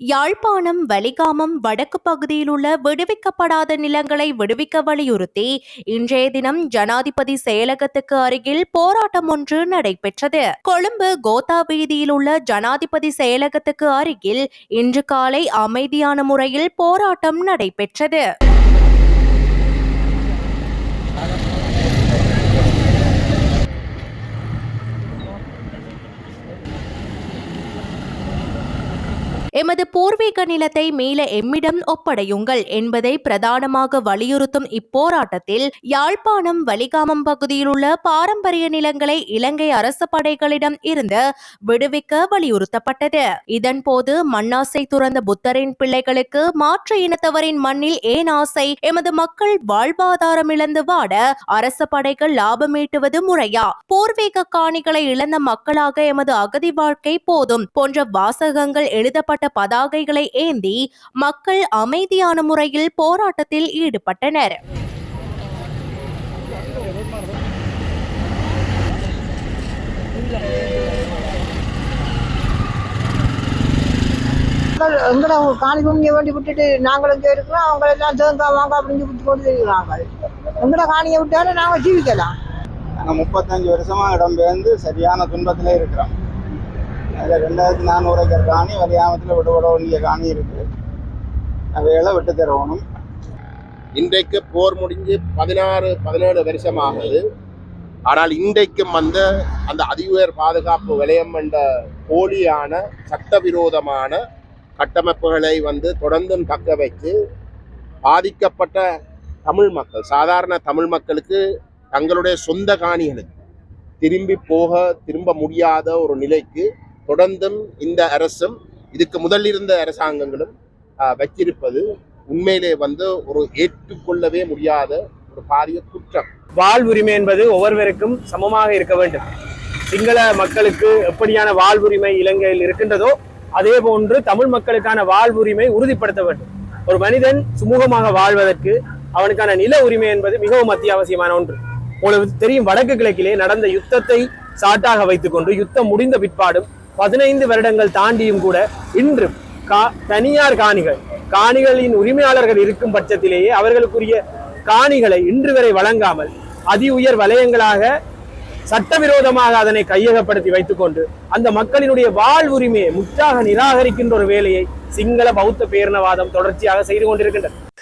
யாழ்ப்பாணம் வலிகாமம் வடக்கு பகுதியில் உள்ள விடுவிக்கப்படாத நிலங்களை விடுவிக்க வலியுறுத்தி இன்றைய தினம் ஜனாதிபதி செயலகத்துக்கு அருகில் போராட்டம் ஒன்று நடைபெற்றது. கொழும்பு கோத்தா வீதியில் உள்ள ஜனாதிபதி செயலகத்துக்கு அருகில் இன்று காலை அமைதியான முறையில் போராட்டம் நடைபெற்றது. எமது பூர்வீக நிலத்தை மீள எம்மிடம் ஒப்படையுங்கள் என்பதை பிரதானமாக வலியுறுத்தும் இப்போராட்டத்தில் யாழ்ப்பாணம் வலிகாமம் பகுதியில் உள்ள பாரம்பரிய நிலங்களை இலங்கை அரசு படைகளிடம் இருந்து விடுவிக்க வலியுறுத்தப்பட்டது. இதன்போது மண்ணாசை துறந்த புத்தரின் பிள்ளைகளுக்கு மாற்று இனத்தவரின் மண்ணில் ஏன் ஆசை? எமது மக்கள் வாழ்வாதாரம் இழந்து வாட அரச படைகள் லாபம் ஈட்டுவது முறையா? பூர்வீக காணிகளை இழந்த மக்களாக எமது அகதி வாழ்க்கை போதும். போன்ற வாசகங்கள் எழுதப்பட்ட பதாகைகளை ஏந்தி மக்கள் அமைதியான முறையில் போராட்டத்தில் ஈடுபட்டனர். எங்கட காணி பூமியை வேண்டி விட்டுட்டு நாங்களும் இங்கே இருக்கிறோம் அவங்க எல்லாம் தேங்கா வாங்க அப்படின்னு விட்டு கொண்டு இருக்கிறாங்க எங்கட காணியை விட்டாலும் நாங்கள் ஜீவிக்கலாம். நாங்கள் முப்பத்தஞ்சு வருஷமா இடம்பெயர்ந்து சரியான துன்பத்திலே இருக்கிறோம். அதில் ரெண்டாயிரத்தி நானூறு ஏக்கர் காணி வலியாமத்தில் விடுபட வேண்டிய காணி இருக்குது அதையெல்லாம் விட்டு தரணும். இன்றைக்கு போர் முடிஞ்சு பதினாறு பதினேழு வருஷமாகுது. ஆனால் இன்றைக்கும் வந்து அந்த அதிஉயர் பாதுகாப்பு விலையம் என்ற போலியான சட்டவிரோதமான கட்டமைப்புகளை வந்து தொடர்ந்தும் தக்க வைத்து பாதிக்கப்பட்ட தமிழ் மக்கள் சாதாரண தமிழ் மக்களுக்கு தங்களுடைய சொந்த காணிகளுக்கு திரும்பி போக திரும்ப முடியாத ஒரு நிலைக்கு தொடர்ந்தும் இந்த அரசும் இதுக்கு முதல் இருந்த அரசாங்கங்களும் வச்சிருப்பது உண்மையிலே வந்து ஒரு ஏற்றுக்கொள்ளவே முடியாத ஒரு பாரிய குற்றம். வாழ்வுரிமை என்பது ஒவ்வொருவருக்கும் சமமாக இருக்க வேண்டும். சிங்கள மக்களுக்கு எப்படியான வாழ்வுரிமை இலங்கையில் இருக்கின்றதோ அதே போன்று தமிழ் மக்களுக்கான வாழ்வுரிமை உறுதிப்படுத்த வேண்டும். ஒரு மனிதன் சுமூகமாக வாழ்வதற்கு அவனுக்கான நில உரிமை என்பது மிகவும் அத்தியாவசியமான ஒன்று. உங்களுக்கு தெரியும் வடக்கு கிழக்கிலே நடந்த யுத்தத்தை சாட்டாக வைத்துக்கொண்டு யுத்தம் முடிந்த பிற்பாடும் பதினைந்து வருடங்கள் தாண்டியும் கூட இன்று கா தனியார் காணிகள் காணிகளின் உரிமையாளர்கள் இருக்கும் பட்சத்திலேயே அவர்களுக்குரிய காணிகளை இன்று வரை வழங்காமல் அதி உயர் வலயங்களாக சட்டவிரோதமாக அதனை கையகப்படுத்தி வைத்துக்கொண்டு அந்த மக்களினுடைய வாழ்வுரிமையை முற்றாக நிராகரிக்கின்ற ஒரு வேலையை சிங்கள பௌத்த பேரினவாதம் தொடர்ச்சியாக செய்து கொண்டிருக்கின்றது.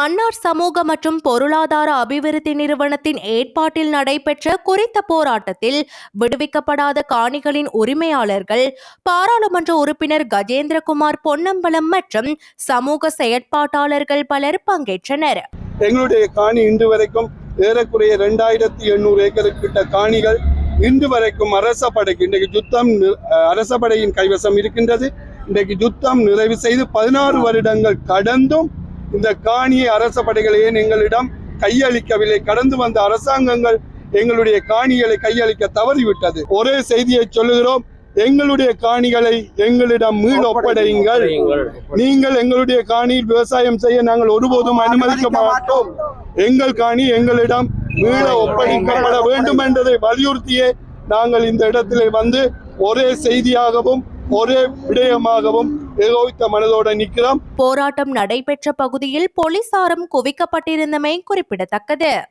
மன்னார் சமூக மற்றும் பொருளாதார அபிவிருத்தி நிறுவனத்தின் ஏற்பாட்டில் நடைபெற்ற குறித்த போராட்டத்தில் விடுவிக்கப்படாத காணிகளின் உரிமையாளர்கள் பாராளுமன்ற உறுப்பினர் கஜேந்திரகுமார் பொன்னம்பலம் மற்றும் சமூக செயற்பாட்டாளர்கள் பலர் பங்கேற்றனர். எங்களுடைய காணி இன்று வரைக்கும் ஏறக்குறைய ரெண்டாயிரத்தி எண்ணூறு ஏக்கருக்கிட்ட காணிகள் இன்று வரைக்கும் அரச படைக்கு இன்றைக்கு யுத்தம் அரச படையின் கைவசம் இருக்கின்றது. இன்றைக்கு யுத்தம் நிறைவு செய்து பதினாறு வருடங்கள் கடந்தும் இந்த காணியை அரச படைகள் ஏன் எங்களிடம் கையளிக்கவில்லை. கடந்து வந்த அரசாங்கங்கள் எங்களுடைய காணிகளை கையளிக்க தவறிவிட்டது. ஒரே செய்தியை சொல்லுகிறோம். எங்களுடைய காணிகளை எங்களிடம் மீள் ஒப்படையுங்கள். நீங்கள் எங்களுடைய காணியில் விவசாயம் செய்ய நாங்கள் ஒருபோதும் அனுமதிக்க மாட்டோம். எங்கள் காணி எங்களிடம் மீள ஒப்படைக்கப்பட வேண்டும் என்பதை வலியுறுத்தியே நாங்கள் இந்த இடத்திலே வந்து ஒரே செய்தியாகவும் ஒரே விடயமாகவும் ஏகோபித்த மனதோட நிற்கிறோம். போராட்டம் நடைபெற்ற பகுதியில் போலீசாரும் குவிக்கப்பட்டிருந்தமை குறிப்பிடத்தக்கது.